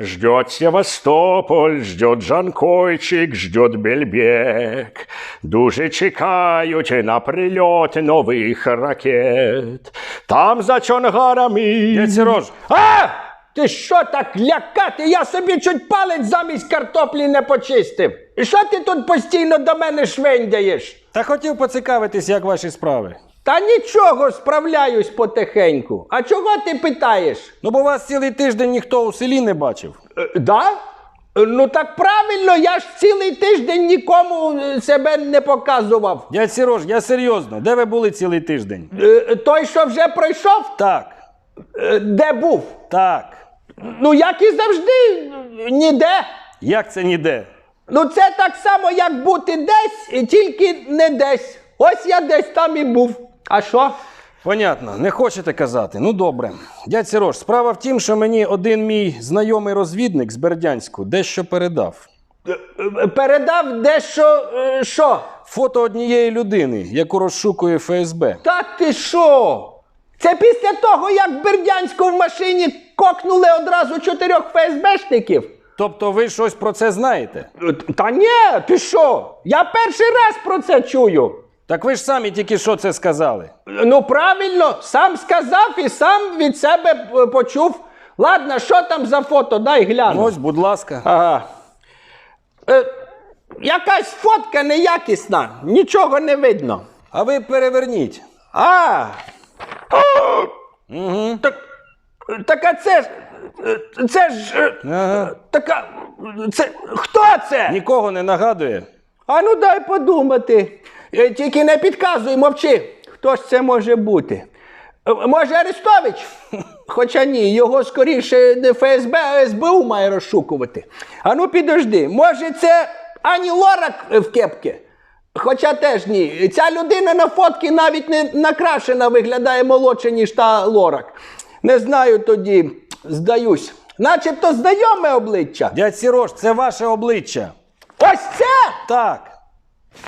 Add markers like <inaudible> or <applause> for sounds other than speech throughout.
Ждет Севастополь, ждет Жанкойчик, ждет Бельбек. Дуже чекають на прильот нових ракет. Там за Чонгарами. Дядь Сереж, А! Ти що так лякати? Я собі чуть палець замість картоплі не почистив. І що ти тут постійно до мене швендяєш? та хотів поцікавитись, як ваші справи. Та нічого, справляюсь потихеньку. А чого ти питаєш? Ну, бо вас цілий тиждень ніхто у селі не бачив. Е, да? Е, Ну так правильно, я ж цілий тиждень нікому е, себе не показував. Дядь Сереж, я серйозно, де ви були цілий тиждень? Е, Той, що вже пройшов, Так, е, де був? так. Ну, як і завжди, е, ніде. Як це ніде? Ну, це так само, як бути десь, і тільки не десь. Ось я десь там і був. А що? Понятно, не хочете казати. Ну добре. Дядь Сереж, справа в тім, що мені один мій знайомий розвідник з Бердянську дещо передав. Е, Передав дещо е, що? Фото однієї людини, яку розшукує ФСБ. Та ти що? Це після того, як в Бердянську в машині кокнули одразу чотирьох ФСБшників? Тобто ви щось про це знаєте? Е, Та ні, ти що? Я перший раз про це чую. Так ви ж самі тільки що це сказали. Ну, правильно, сам сказав і сам від себе е, почув. Ладно, що там за фото? Дай гляну. Ось, будь ласка. Ага. Е, якась фотка неякісна, нічого не видно. А ви переверніть. А. Угу. Так, так а це ж. е, Це ж. е, Ага. Така. Це. Хто це? Нікого не нагадує. А ну дай подумати. Е, Тільки не підказуй, мовчи. Хто ж це може бути? Е, Може, Арестович? <laughs> Хоча ні, його скоріше ФСБ, а СБУ має розшукувати. А ну підожди, може, це Ані Лорак в кепці? Хоча теж ні. Ця людина на фотці навіть не накрашена виглядає молодше, ніж та Лорак. Не знаю тоді, здаюсь. Начебто знайоме обличчя. Дядь Сірош, це ваше обличчя. Ось це! Так.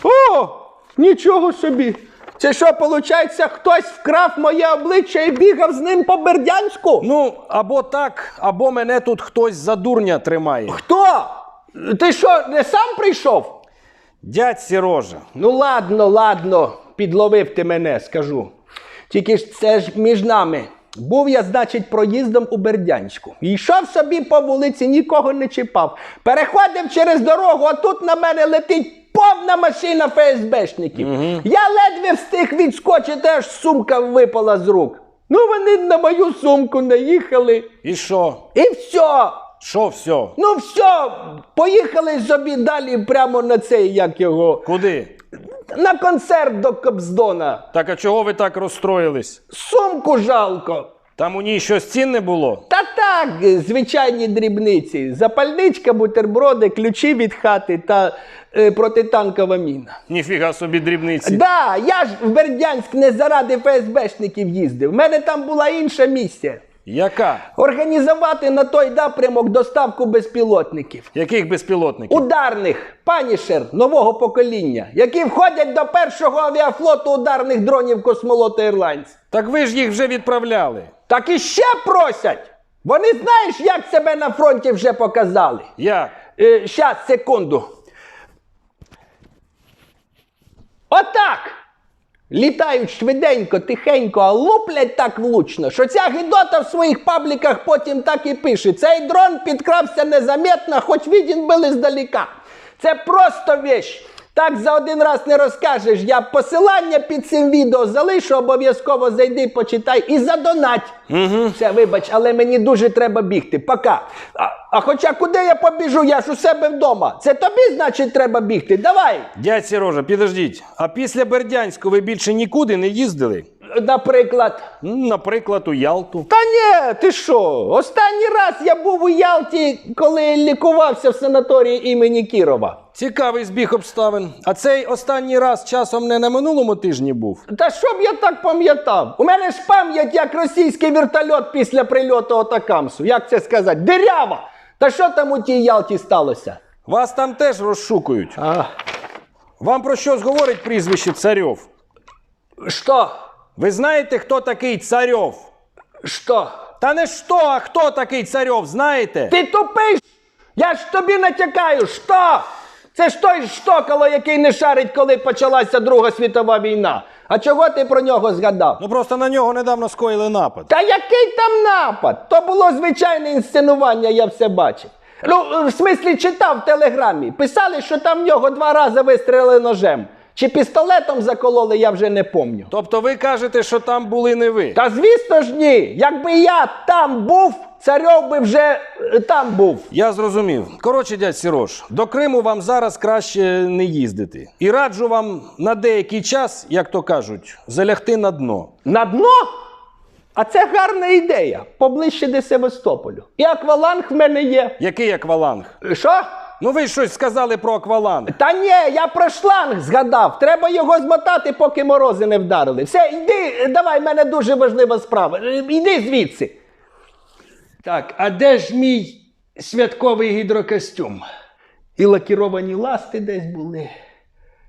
О, нічого собі. Це що, виходить, хтось вкрав моє обличчя і бігав з ним по Бердянську? Ну, або так, або мене тут хтось за дурня тримає. Хто? Ти що, не сам прийшов? Дядь Сірожа. Ну, ладно, ладно, підловив ти мене, скажу. Тільки ж це ж між нами. Був я, значить, проїздом у Бердянську. Йшов собі по вулиці, нікого не чіпав. Переходив через дорогу, а тут на мене летить повна машина ФСБшників. Я ледве встиг відскочити, аж сумка випала з рук. Ну, вони на мою сумку наїхали. І що? І все. Що все? Ну, все, поїхали собі далі прямо на цей, як його. Куди? На концерт до Кобздона. Так а чого ви так розстроїлись? Сумку жалко. Там у ній щось цінне було? Та так, звичайні дрібниці. Запальничка, бутерброди, ключі від хати та е, протитанкова міна. Ніфіга собі дрібниці. Да, я ж в Бердянськ не заради ФСБшників їздив. У мене там була інша місія. Яка? Організувати на той напрямок доставку безпілотників. Яких безпілотників? Ударних панішер нового покоління, які входять до першого авіафлоту ударних дронів космолота Airlines. Так ви ж їх вже відправляли. Так і ще просять. Вони знаєш, як себе на фронті вже показали. Як? Е, щас, секунду. Отак. Літають швиденько, тихенько, а луплять так влучно, що ця гидота в своїх пабліках потім так і пише. Цей дрон підкрався незаметно, хоч він били здаліка. Це просто вещь. Так за один раз не розкажеш. Я посилання під цим відео залишу, обов'язково зайди, почитай і задонать. Угу. Все, вибач, але мені дуже треба бігти. Пока. А, а хоча куди я побіжу? Я ж у себе вдома. Це тобі, значить, треба бігти. Давай. Дядь Сірожа, підождіть. А після Бердянську ви більше нікуди не їздили? Наприклад. Наприклад, у Ялту. Та ні, ти що? Останній раз я був у Ялті, коли лікувався в санаторії імені Кірова. Цікавий збіг обставин. А цей останній раз часом не на минулому тижні був. Та що б я так пам'ятав? У мене ж пам'ять як російський вертольот після прильоту Отакамсу. Як це сказати? Дирява! Та що там у тій Ялті сталося? Вас там теж розшукують. А, Вам про що говорить прізвище Царьов? що? Ви знаєте, хто такий Царьов? Що? Та не що, а хто такий царьов, знаєте? Ти тупий! Я ж тобі натякаю, що? Це ж той штокало, який не шарить, коли почалася Друга світова війна. А чого ти про нього згадав? Ну просто на нього недавно скоїли напад. Та який там напад? То було звичайне інсценування, я все бачив. Ну, в смислі, читав в телеграмі. Писали, що там в нього два рази вистрелили ножем. Чи пістолетом закололи, я вже не помню. Тобто ви кажете, що там були не ви. Та звісно ж ні. Якби я там був, царьов би вже е, там був. Я зрозумів. Коротше, дядь Сірош, до Криму вам зараз краще не їздити. І раджу вам на деякий час, як то кажуть, залягти на дно. На дно? А це гарна ідея. Поближче до Севастополю. І акваланг в мене є. Який акваланг? Що? Ну ви щось сказали про акваланг. Та ні, я про шланг згадав. Треба його змотати, поки морози не вдарили. Все, йди, давай, в мене дуже важлива справа. Йди звідси. Так, а де ж мій святковий гідрокостюм? І лакіровані ласти десь були.